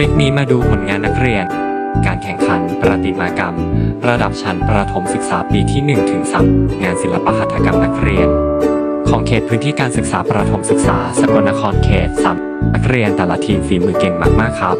ลิปนี้มาดูผลงานนักเรียน การแข่งขันประติมากรรม ระดับชั้นประถมศึกษาปีที่1ถึง3งานศิลปหัตถกรรมนักเรียน ของเขตพื้นที่การศึกษาประถมศึกษา สกลนครเขตสมนักเรียนแต่ละทีมฝีมือเก่งมากๆครับ